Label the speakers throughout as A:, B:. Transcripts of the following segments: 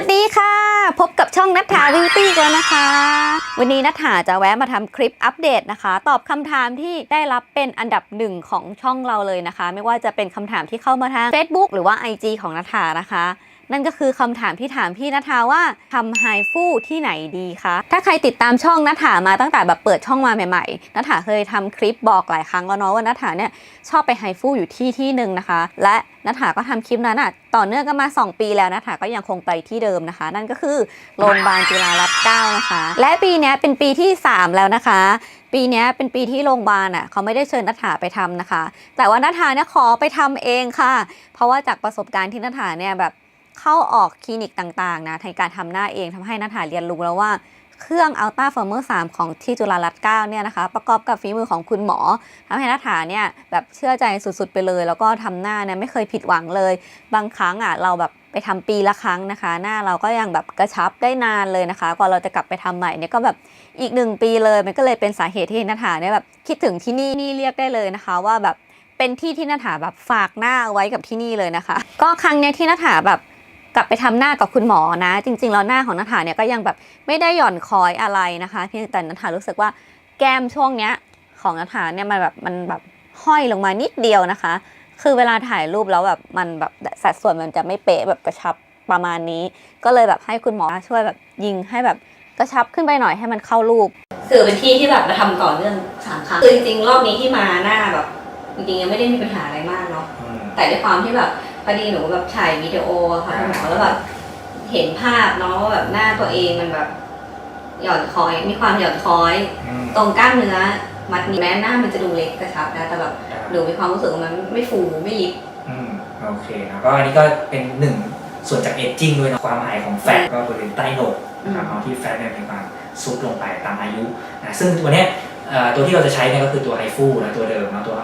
A: วัสดีค่ะ พบกับช่องนัทธาวิวตี้กันนะคะ วันนี้นัทธาจะแวะมาทำคลิปอัปเดตนะคะ ตอบคำถามที่ได้รับเป็นอันดับหนึ่งของช่องเราเลยนะคะ ไม่ว่าจะเป็นคำถามที่เข้ามาทาง Facebook หรือว่า IG ของนัทธานะคะ นั่นก็คือคำถามที่ถามพี่นัทาว่าทำไฮฟูที่ไหนดีคะ ถ้าใครติดตามช่องนัทามาตั้งแต่แบบเปิดช่องมาใหม่ๆนัทาเคยทำคลิปบอกหลายครั้งแล้วเนาะว่านัทาเนี่ยชอบไปไฮฟูอยู่ที่ที่หนึ่งนะคะ และนัทาก็ทำคลิปนั้นอะต่อเนื่องกันมา 2 ปีแล้วนัทาก็ยังคงไปที่เดิมนะคะ นั่นก็คือโรงพยาบาลจุฬารัตน์9นะคะ และปีนี้เป็นปีที่ 3 แล้วนะคะปีนี้เป็นปีที่โรงพยาบาลอะเขาไม่ได้เชิญนัทาไปทำนะคะ แต่ว่านัทาเนี่ยขอไปทำเองค่ะ เพราะว่าจากประสบการณ์ที่นัทาเนี่ยแบบ เข้าออกคลินิกต่างๆนะในการทำหน้าเองทำให้นัทธาเรียนรู้แล้วว่าเครื่อง Ultra Former 3ของที่จุฬารัตน์9เนี่ยนะคะ ประกอบกับฝีมือของคุณหมอทำให้นัทธาเนี่ยแบบเชื่อใจสุดๆไปเลย แล้วก็ทำหน้าเนี่ยไม่เคยผิดหวังเลย บางครั้งอะเราแบบไปทำปีละครั้งนะคะ หน้าเราก็ยังแบบกระชับได้นานเลยนะคะกว่าเราจะกลับไปทำใหม่เนี่ยก็แบบอีกหนึ่งปีเลย มันก็เลยเป็นสาเหตุที่นัทธาเนี่ยแบบคิดถึงที่นี่นี่เรียกได้เลยนะคะ ว่าแบบเป็นที่ที่นัทธาแบบฝากหน้าเอาไว้กับที่นี่เลยนะคะ ก็ครั้งเนี้ยที่นัทธาแบบ กลับไปทำหน้ากับคุณหมอนะ จริงๆแล้วหน้าของนัทธาเนี่ยก็ยังแบบไม่ได้หย่อนคอยอะไรนะคะ เพียงแต่นัทธารู้สึกว่าแก้มช่วงเนี้ยของนัทธาเนี่ยมันแบบมันแบบห้อยลงมานิดเดียวนะคะ คือเวลาถ่ายรูปแล้วแบบมันแบบสัดส่วนมันจะไม่เป๊ะแบบกระชับประมาณนี้ ก็เลยแบบให้คุณหมอช่วยแบบยิงให้แบบกระชับขึ้นไปหน่อยให้มันเข้ารูป คือเป็นที่ที่แบบมาทำต่อเนื่องสามครั้งคือจริงๆรอบนี้ที่มาหน้าแบบจริงๆยังไม่ได้มีปัญหาอะไรมากเนาะ
B: อืม
A: แต่ด้วยความที่แบบ พอดีหนูแบบถ่ายวิดีโออะค่ะคุณหมอแล้วแบบเห็นภาพเนาะว่าแบบหน้าตัวเองมันแบบ หย่อนคอย มีความหย่อนคอย
B: อืม
A: ตรงกล้ามเนื้อมัดนี้แม้หน้ามันจะดูเล็กกระชับนะแต่แบบหนูมีความรู้สึกว่ามันไม่ฟูไม่ยิบ
B: อืมโอเคนะก็อันนี้ก็เป็นหนึ่งส่วนจากเอจจิ้งด้วยนะความหมายของแฟตก็บริเวณใต้โหนกนะครับ
A: อืม
B: เอาที่แฟตเนี่ยมีความซุดลงไปตามอายุนะซึ่งตัวเนี้ยเอ่อตัวที่เราจะใช้เนี่ยก็คือตัวไฮฟูนะตัวเดิมนะตัว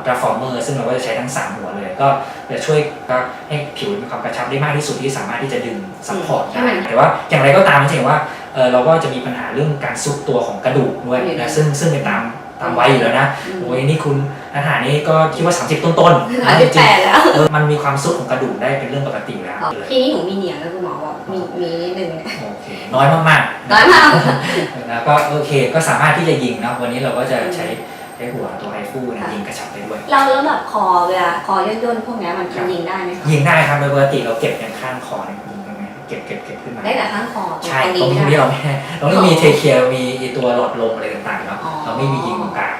B: อัลตราฟอร์เมอร์ซึ่งเราก็จะใช้ทั้ง 3 หัวเลย ก็จะช่วยก็ให้ผิวมีความกระชับได้มากที่สุดที่สามารถที่จะดึงซัพพอร์ตได้แต่ว่าอย่างไรก็ตามจะเห็นว่าเอ่อเราก็จะมีปัญหาเรื่องการซุดตัวของกระดูกด้วยนะซึ่งซึ่งเป็นตามตามวัยอยู่แล้วนะโอ้ยนี่คุณอาหารนี่ก็คิดว่า 30 ต้นๆ
A: อา
B: นะ
A: ยุ
B: จ
A: แป
B: ริง
A: ดแล้ว
B: ๆเออมันมีความซุดของกระดูกได้เป็นเรื่องปกติแล้ว
A: ทีนี้หนูมีเหนียงแล้วคุณหมอบอกมีมีนิดนึง
B: โอเคน้อยมากๆ
A: น้อยมาก
B: แล้วก็โอเคก็สามารถที่จะยิงนะวันนี้เราก็จะใช้ ใช้หัวตัวไฮฟูนี่ยยิงกระชับได้ด้วย
A: เราแล้วแบบคอเวลาคอย่นๆพวกเนี้ยมันมันยิงได้ไหมคะ
B: ยิงได้ครับโดยปกติเราเก็บอย่างข้างคอเนี่ยยิงตรงนี้เก็บเก็บเก็บขึ้นมา
A: ได้แต่ข้างคอ
B: ใช่
A: ตรงนี้ไม่
B: เราไม่เราไม่มีเทเคียมีไอ้ตัวหลอดลมอะไรต่างๆเนาะเราไม่มียิงตรงกลาง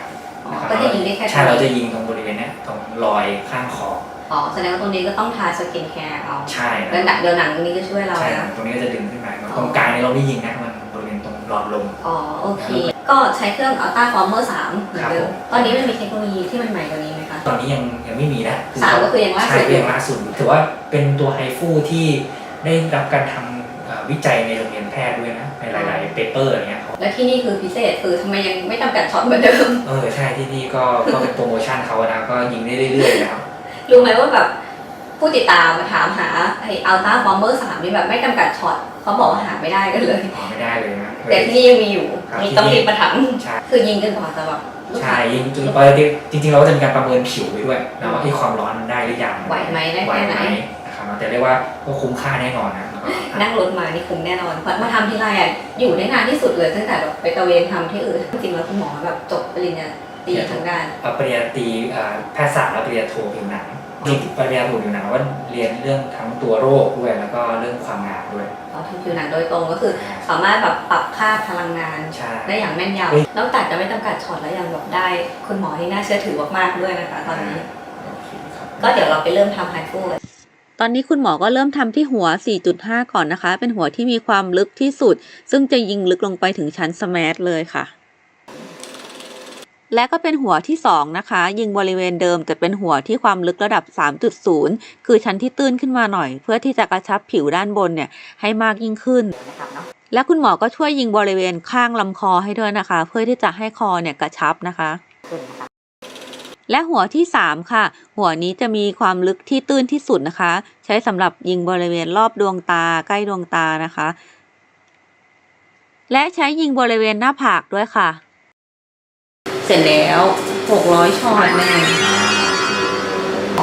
A: อ๋อก็จะยิงได้แค่
B: ใช่เราจะยิงตรงบริเวณเนี้ยตรงรอยข้างคอ
A: อ๋อแสดงว่าตรงนี้ก็ต้องทาสกินแคร์เอา
B: ใช่
A: เดี๋ยวหนังเดี๋ยวหนังตรงนี้ก็ช่วยเรา
B: ใช่
A: นะ
B: ตรงนี้ก็จะดึงขึ้นมาตรงกลางเนี่ยเราไม่ยิงนะมัน บริเวณตรงหลอดลม
A: อ๋อ โอเค ก็ใช้เครื่อง Ultra Former 3เหมือนเดิ
B: ครับผมม
A: ตอนนี้มันมีเทคโนโลยีที่มันใหม่กว่านี้ไหมคะ
B: ตอนนี้ยังยังไม่มีนะ
A: สามก็คือยังล่าสุด
B: ใช่ก็ยังล่าสุดอยู่ถือว่าเป็นตัวไฮฟูที่ได้รับการทำเอ่อวิจัยในโรงเรียนแพทย์ด้วยนะ ในหลาย ๆ เปเปอร์อย่างเงี้ย
A: และที่นี่คือพิเศษคือทำไมยังไม่จำกัดช็อตเหมือนเดิม
B: เออใช่ที่นี่ก็ก็เป็นโปรโมชั่นเขาอะนะก็ยิงได้เรื่อย ๆ นะครับ
A: รู้ไหมว่าแบบ ผู้ติดตามมาถามหาไอ้ Ultra Former 3นี่แบบไม่จำกัดช็อตเขาบอกว่าหาไม่ได้กันเลย
B: ขอไม่ได้เลยนะ
A: แต่ที่นี่ยังมีอยู่
B: ครับ
A: มีต้องรีบมาถาม
B: ใช่
A: คือยิงกันก่อนแต่แบบลูก
B: ใช่
A: ค้า
B: ยิงจริงๆปกติจริงๆ เราก็จะมีการประเมินผิวไปด้วยนะว่าไอ้ความร้อนมันได้หรือยัง
A: ไหวไหมได้
B: ไหว
A: แค่
B: ไห
A: ไห
B: ม
A: น
B: นะครับแต่เรียกว่าก็คุ้มค่าแน่นอนนะแล้วก็
A: นั่งรถมานี่คุ้มแน่นอนเพราะมาทำที่ไรอะอยู่ได้นานที่สุดเลยตั้งแต่แบบไปตระเวนทำที่อื่นจริงๆแล้วคุณหมอแบบจบปริญญาตรีทางด้าน
B: ปริญญาตรีเอ่อแพทยศาสตร์และปริญญาโทผิวหนัง จริงๆปริญญาโทผิวหนังว่าเรียนเรื่องทั้งตัวโรคด้วยแล้วก็เรื่องความงามด้วย
A: เราทำผิวหนังโดยตรงก็คือ สามารถแบบปรับค่าพลังงาน
B: ใช่
A: ได้อย่างแม่นย
B: เฮ้ยำ
A: นอกจากจะไม่จำกัดช็อตแล้วยังแบบได้ คุณหมอที่น่าเชื่อถือมากๆด้วยนะคะ ตอนนี้
B: โอเคครับ
A: ก็เดี๋ยวเราไปเริ่มทำไฮฟูเลยตอนนี้คุณหมอก็เริ่มทำที่หัว 4.5 ก่อนนะคะ เป็นหัวที่มีความลึกที่สุด ซึ่งจะยิงลึกลงไปถึงชั้นสมาร์ทเลยค่ะ และก็เป็นหัวที่ 2 นะคะ ยิงบริเวณเดิมแต่เป็นหัวที่ความลึกระดับ 3.0 คือชั้นที่ตื้นขึ้นมาหน่อย เพื่อที่จะกระชับผิวด้านบนเนี่ยให้มากยิ่งขึ้นและคุณหมอก็ช่วยยิงบริเวณข้างลำคอให้ด้วยนะคะ เพื่อที่จะให้คอเนี่ยกระชับนะคะและหัวที่ 3 ค่ะ หัวนี้จะมีความลึกที่ตื้นที่สุดนะคะ ใช้สำหรับยิงบริเวณรอบดวงตาใกล้ดวงตานะคะ และใช้ยิงบริเวณหน้าผากด้วยค่ะ สร็จแล้ว600ช็อตแน่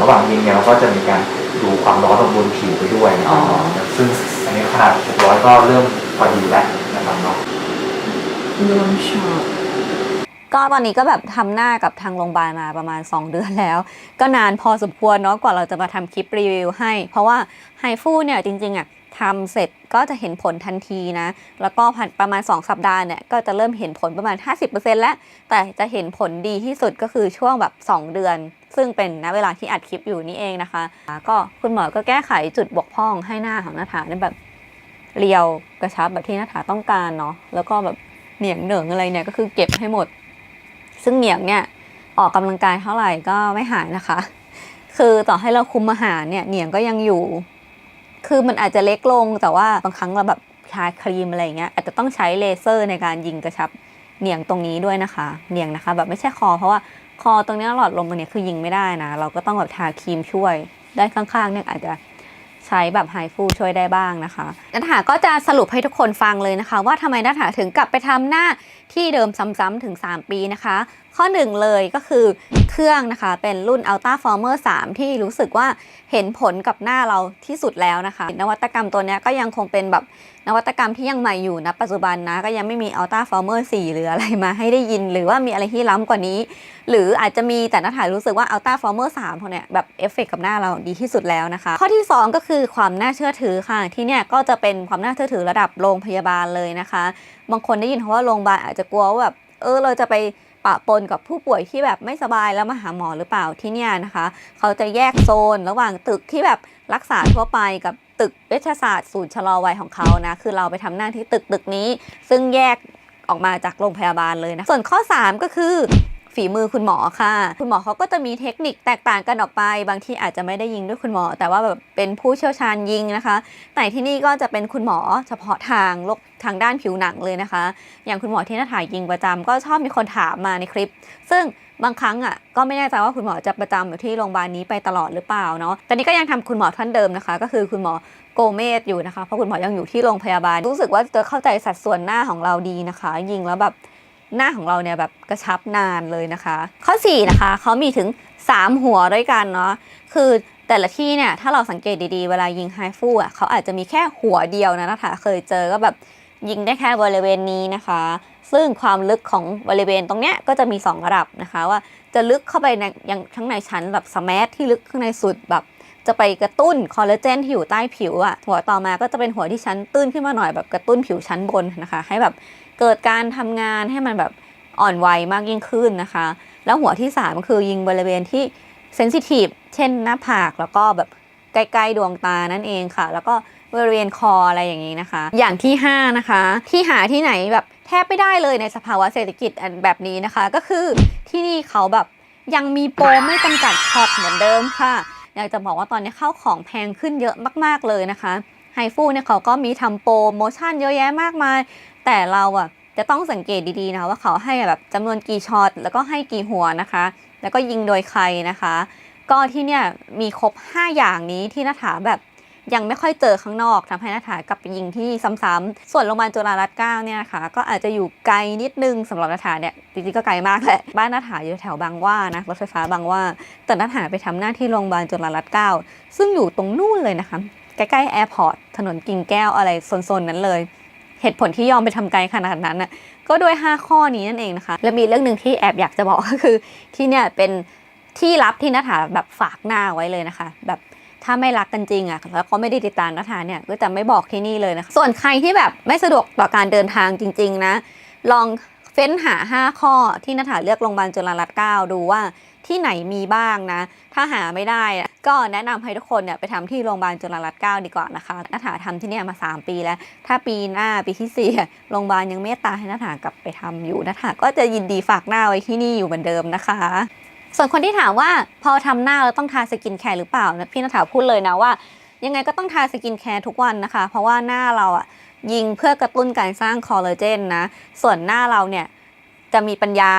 B: ระหว่างยิงเนี่ยเราก็จะมีการดูความร้อนของบนผิวไปด้วยนะครับ
A: อ๋อ
B: ซึ่งอันนี้
C: ในขนาด600ก็เริ่มพอดีแล้วนะครับเนาะ
D: รวมช็อต
A: ก็ตอนนี้ก็แบบทำหน้ากับทางโรงพยาบาลมาประมาณ 2 เดือนแล้ว ก็นานพอสมควรเนาะกว่าเราจะมาทำคลิปรีวิวให้ เพราะว่าไฮฟูเนี่ยจริงๆอะ ทำเสร็จก็จะเห็นผลทันทีนะ แล้วก็ผ่านประมาณ 2 สัปดาห์เนี่ยก็จะเริ่มเห็นผลประมาณ 50%แล้ว แต่จะเห็นผลดีที่สุดก็คือช่วงแบบ 2 เดือน ซึ่งเป็นณเวลาที่อัดคลิปอยู่นี่เองนะคะ ก็คุณหมอก็แก้ไขจุดบกพร่องให้หน้าของหน้าถาเนี่ยแบบเรียวกระชับแบบที่หน้าถาต้องการเนาะ แล้วก็แบบเหนียงเหนิงอะไรเนี่ยก็คือเก็บให้หมด ซึ่งเหนียงเนี่ยออกกำลังกายเท่าไหร่ก็ไม่หายนะคะ คือต่อให้เราคุมอาหารเนี่ยเหนียงก็ยังอยู่ คือมันอาจจะเล็กลงแต่ว่าบางครั้งเราแบบทาครีมอะไรเงี้ยอาจจะต้องใช้เลเซอร์ในการยิงกระชับเหนียงตรงนี้ด้วยนะคะเหนียงนะคะ แบบไม่ใช่คอ เพราะว่าคอตรงนี้หลอดลมตรงนี้คือยิงไม่ได้นะ เราก็ต้องแบบทาครีมช่วยด้านข้างๆเนี่ยอาจจะใช้แบบไฮฟูช่วยได้บ้างนะคะนัทหาก็จะสรุปให้ทุกคนฟังเลยนะคะ ว่าทำไมนัทหาถึงกลับไปทำหน้าที่เดิมซ้ำๆถึง 3 ปีนะคะ ข้อหนึ่งเลยก็คือเครื่องนะคะเป็นรุ่น Ultra Former 3 ที่รู้สึกว่าเห็นผลกับหน้าเราที่สุดแล้วนะคะ นวัตกรรมตัวนี้ก็ยังคงเป็นแบบนวัตกรรมที่ยังใหม่อยู่นะ ปัจจุบันนะก็ยังไม่มี Ultra Former 4 หรืออะไรมาให้ได้ยิน หรือว่ามีอะไรที่ล้ำกว่านี้ หรืออาจจะมีแต่นักถ่ายรู้สึกว่า Ultra Former 3เขาเนี่ยแบบเอฟเฟกกับหน้าเราดีที่สุดแล้วนะคะ ข้อที่ 2 ก็คือความน่าเชื่อถือค่ะ ที่เนี่ยก็จะเป็นความน่าเชื่อถือระดับโรงพยาบาลเลยนะคะ บางคนได้ยินเพราะว่าโรงพยาบาลอาจจะกลัวว่าแบบเออเราจะไป ปะปนกับผู้ป่วยที่แบบไม่สบายแล้วมาหาหมอหรือเปล่าที่เนี่ยนะคะ เขาจะแยกโซนระหว่างตึกที่แบบรักษาทั่วไปกับตึกเวชศาสตร์ศูนย์ชะลอวัยของเขานะ คือเราไปทำหน้าที่ตึกตึกนี้ ซึ่งแยกออกมาจากโรงพยาบาลเลยนะ ส่วนข้อ 3 ก็คือ ฝีมือคุณหมอค่ะ คุณหมอเขาก็จะมีเทคนิคแตกต่างกันออกไป บางที่อาจจะไม่ได้ยิงด้วยคุณหมอ แต่ว่าแบบเป็นผู้เชี่ยวชาญยิงนะคะ แต่ที่นี่ก็จะเป็นคุณหมอเฉพาะทางโรคทางด้านผิวหนังเลยนะคะ อย่างคุณหมอที่หน้าถ่ายยิงประจำก็ชอบมีคนถามมาในคลิป ซึ่งบางครั้งอะก็ไม่แน่ใจว่าคุณหมอจะประจำอยู่ที่โรงพยาบาลนี้ไปตลอดหรือเปล่าเนาะแต่นี่ก็ยังทำคุณหมอท่านเดิมนะคะ ก็คือคุณหมอโกเมสอยู่นะคะเพราะคุณหมอยังอยู่ที่โรงพยาบาล รู้สึกว่าจะเข้าใจสัดส่วนหน้าของเราดีนะคะ ยิงแล้วแบบ หน้าของเราเนี่ยแบบกระชับนานเลยนะคะ ข้อ4นะคะเขามีถึง 3 หัวด้วยกันเนาะคือแต่ละที่เนี่ยถ้าเราสังเกตดีๆ เวลายิงไฮฟูอะเขาอาจจะมีแค่หัวเดียวนะนะคะ เคยเจอก็แบบยิงได้แค่บริเวณนี้นะคะ ซึ่งความลึกของบริเวณตรงเนี้ยก็จะมี 2 ระดับนะคะ ว่าจะลึกเข้าไปในยังข้งในชั้นแบบสแมทที่ลึกข้างในสุดแบบ จะไปกระตุ้นคอลลาเจนที่อยู่ใต้ผิวอะหัวต่อมาก็จะเป็นหัวที่ชั้นตื้นขึ้นมาหน่อยแบบกระตุ้นผิวชั้นบนนะคะ ให้แบบ เกิดการทำงานให้มันแบบอ่อนวัยมากยิ่งขึ้นนะคะ แล้วหัวที่3ก็คือยิงบริเวณที่เซนซิทีฟเช่นหน้าผากแล้วก็แบบใกล้ๆดวงตานั่นเองค่ะ แล้วก็บริเวณคออะไรอย่างนี้นะคะ อย่างที่ 5 นะคะ ที่หาที่ไหนแบบแทบไม่ได้เลยในสภาวะเศรษฐกิจอันแบบนี้นะคะ ก็คือที่นี่เขาแบบยังมีโปรไม่จำกัดช็อปเหมือนเดิมค่ะ อยากจะบอกว่าตอนนี้ข้าวของแพงขึ้นเยอะมาก ๆเลยนะคะไฮฟูเนี่ยเขาก็มีทำโปรโมชั่นเยอะแยะมากมาย แต่เราอะจะต้องสังเกตดีๆนะคะว่าเขาให้แบบจำนวนกี่ช็อตแล้วก็ให้กี่หัวนะคะ แล้วก็ยิงโดยใครนะคะ ก็ที่เนี่ยมีครบ 5 อย่างนี้ที่นาถาแบบยังไม่ค่อยเจอข้างนอกทำให้นาถากลับไปยิงที่ซ้ำๆส่วนโรงพยาบาลจุฬารัตน์เก้าเนี่ยนะคะ ก็อาจจะอยู่ไกลนิดนึงสำหรับนาถาเนี่ยจริงๆก็ไกลมากแหละบ้านนาถาอยู่แถวบางว่านะรถไฟฟ้าบางว่า แต่นาถาไปทำหน้าที่โรงพยาบาลจุฬารัตน์เก้าซึ่งอยู่ตรงนู่นเลยนะคะใกล้ๆแอร์พอร์ตถนนกิ่งแก้วอะไรโซนๆนั้นเลย เหตุผลที่ยอมไปทำไกลขนาดนั้นน่ะก็ด้วย 5 ข้อนี้นั่นเองนะคะ และมีเรื่องหนึ่งที่แอบอยากจะบอกก็คือ ที่เนี่ยเป็นที่ลับที่นัฐาแบบฝากหน้าไว้เลยนะคะ แบบถ้าไม่รักกันจริงอะแล้วก็ไม่ได้ติดตามนัฐาเนี่ยก็จะไม่บอกที่นี่เลยนะคะส่วนใครที่แบบไม่สะดวกต่อการเดินทางจริง ๆ นะ ลองเฟ้นหา 5 ข้อที่นัฐาเลือกโรงพยาบาลจุฬารัตน์เก้าดูว่า ที่ไหนมีบ้างนะ ถ้าหาไม่ได้ ก็แนะนำให้ทุกคนเนี่ยไปทำที่โรงพยาบาลจุฬารัตน์เก้าดีกว่านะคะนัฐาทำที่นี่มา 3 ปีแล้ว ถ้าปีหน้าปีที่สี่โรงพยาบาลยังเมตตาให้นัฐากลับไปทำอยู่นัฐาก็จะยินดีฝากหน้าไว้ที่นี่อยู่เหมือนเดิมนะคะส่วนคนที่ถามว่าพอทำหน้าเราต้องทาสกินแคร์หรือเปล่านะพี่นัฐาพูดเลยนะว่า ยังไงก็ต้องทาสกินแคร์ทุกวันนะคะ เพราะว่าหน้าเราอะยิงเพื่อกระตุ้นการสร้างคอลลาเจนนะ ส่วนหน้าเราเนี่ยจะมีปัญญา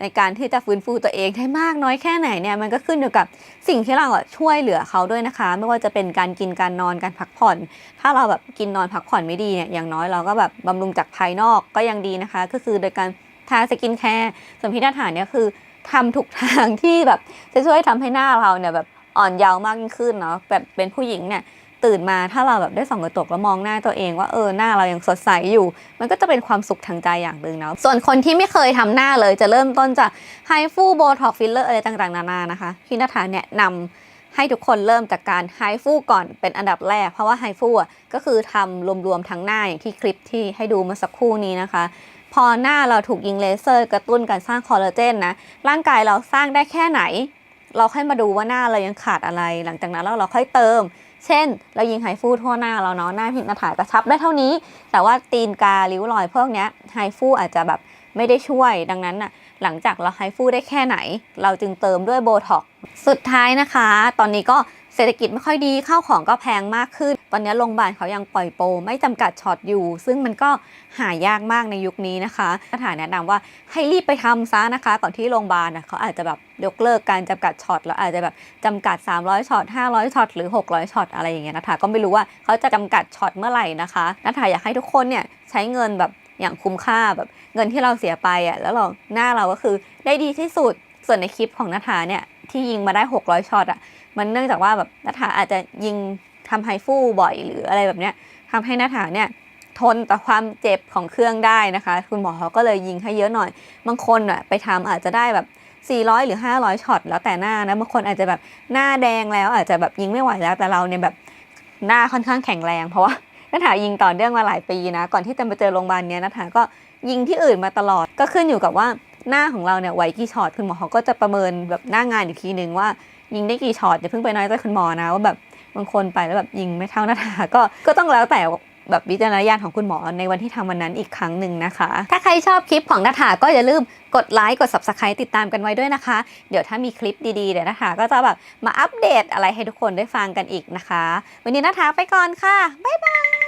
A: ในการที่จะฟื้นฟูตัวเองได้มากน้อยแค่ไหนเนี่ยมันก็ขึ้นอยู่กับสิ่งที่เราช่วยเหลือเขาด้วยนะคะ ไม่ว่าจะเป็นการกินการนอนการพักผ่อน ถ้าเราแบบกินนอนพักผ่อนไม่ดีเนี่ยอย่างน้อยเราก็แบบบำรุงจากภายนอกก็ยังดีนะคะ ก็คือโดยการทาสกินแคร์ส่วนพี่นาฐานเนี่ยคือทำทุกทางที่แบบจะช่วยทำให้หน้าเราเนี่ยแบบอ่อนเยาว์มากยิ่งขึ้นเนาะแบบเป็นผู้หญิงเนี่ย ตื่นมาถ้าเราแบบได้ส่องกระจกแล้วมองหน้าตัวเองว่าเออหน้าเรายังสดใสอยู่ มันก็จะเป็นความสุขทางใจอย่างหนึ่งเนาะส่วนคนที่ไม่เคยทำหน้าเลยจะเริ่มต้นจากไฮฟูโบท็อกฟิลเลอร์อะไรต่างๆนานานะคะพี่นัทธาแนะนำให้ทุกคนเริ่มจากการไฮฟูก่อนเป็นอันดับแรก เพราะว่าไฮฟูอะก็คือทำรวมๆทั้งหน้าอย่างที่คลิปที่ให้ดูเมื่อสักครู่นี้นะคะพอหน้าเราถูกยิงเลเซอร์ กระตุ้นการสร้างคอลลาเจนนะร่างกายเราสร้างได้แค่ไหน เราค่อยมาดูว่าหน้าเรายังขาดอะไร หลังจากนั้นแล้วเราค่อยเติม เช่น เรายิงไฮฟูทั่วหน้าเราเนาะหน้าพิมพ์หน้าถากระชับได้เท่านี้ แต่ว่าตีนการิ้วรอยพวกเนี้ยไฮฟูอาจจะแบบไม่ได้ช่วยดังนั้นน่ะหลังจากเราไฮฟูได้แค่ไหน เราจึงเติมด้วยโบท็อกสุดท้ายนะคะ ตอนนี้ก็ เศรษฐกิจไม่ค่อยดีข้าวของก็แพงมากขึ้น ตอนนี้โรงพยาบาลเขายังปล่อยโปรไม่จำกัดช็อตอยู่ ซึ่งมันก็หายากมากในยุคนี้นะคะสถานแนะนำว่าให้รีบไปทำซะนะคะ ก่อนที่โรงพยาบาลนะเขาอาจจะแบบยกเลิกการจำกัดช็อตแล้วอาจจะแบบจำกัด 300ช็อต500ช็อตหรือ 600ช็อตอะไรอย่างเงี้ยนะคะก็ไม่รู้ว่าเขาจะจำกัดช็อตเมื่อไหร่นะคะนัทาอยากให้ทุกคนเนี่ยใช้เงินแบบอย่างคุ้มค่าแบบเงินที่เราเสียไปอะแล้วเราหน้าเราก็คือได้ดีที่สุดส่วนในคลิปของนัทาเนี่ยที่ยิงมาได้ 600ช็อตอะ มันเนื่องจากว่าแบบนัฐาอาจจะยิงทำไฮฟูบ่อยหรืออะไรแบบเนี้ยทำให้นัฐาเนี่ยทนต่อความเจ็บของเครื่องได้นะคะ คุณหมอเขาก็เลยยิงให้เยอะหน่อย บางคนอะไปทำอาจจะได้แบบ 400 หรือ 500ช็อตแล้วแต่หน้านะบางคนอาจจะแบบหน้าแดงแล้วอาจจะแบบยิงไม่ไหวแล้วแต่เราเนี่ยแบบหน้าค่อนข้างแข็งแรงเพราะว่านัฐายิงต่อเนื่องมาหลายปีนะ ก่อนที่จะมาเจอโรงพยาบาลเนี้ยนัฐาก็ยิงที่อื่นมาตลอดก็ขึ้นอยู่กับว่าหน้าของเราเนี่ยไหวกี่ช็อตคุณหมอเขาก็จะประเมินแบบหน้างานอีกทีนึงว่า ยิงได้กี่ช็อตอย่าเพิ่งไปน้อยใจคุณหมอนะว่าแบบบางคนไปแล้วแบบยิงไม่เท่าหน้าทาก็ก็ต้องแล้วแต่แบบวิจารณญาณของคุณหมอในวันที่ทำวันนั้นอีกครั้งหนึ่งนะคะ ถ้าใครชอบคลิปของนาถาก็อย่าลืมกดไลค์กด subscribe ติดตามกันไว้ด้วยนะคะ เดี๋ยวถ้ามีคลิปดีๆเดี๋ยวนาถาก็จะแบบมาอัปเดตอะไรให้ทุกคนได้ฟังกันอีกนะคะ วันนี้นาถาไปก่อนค่ะ บ๊ายบาย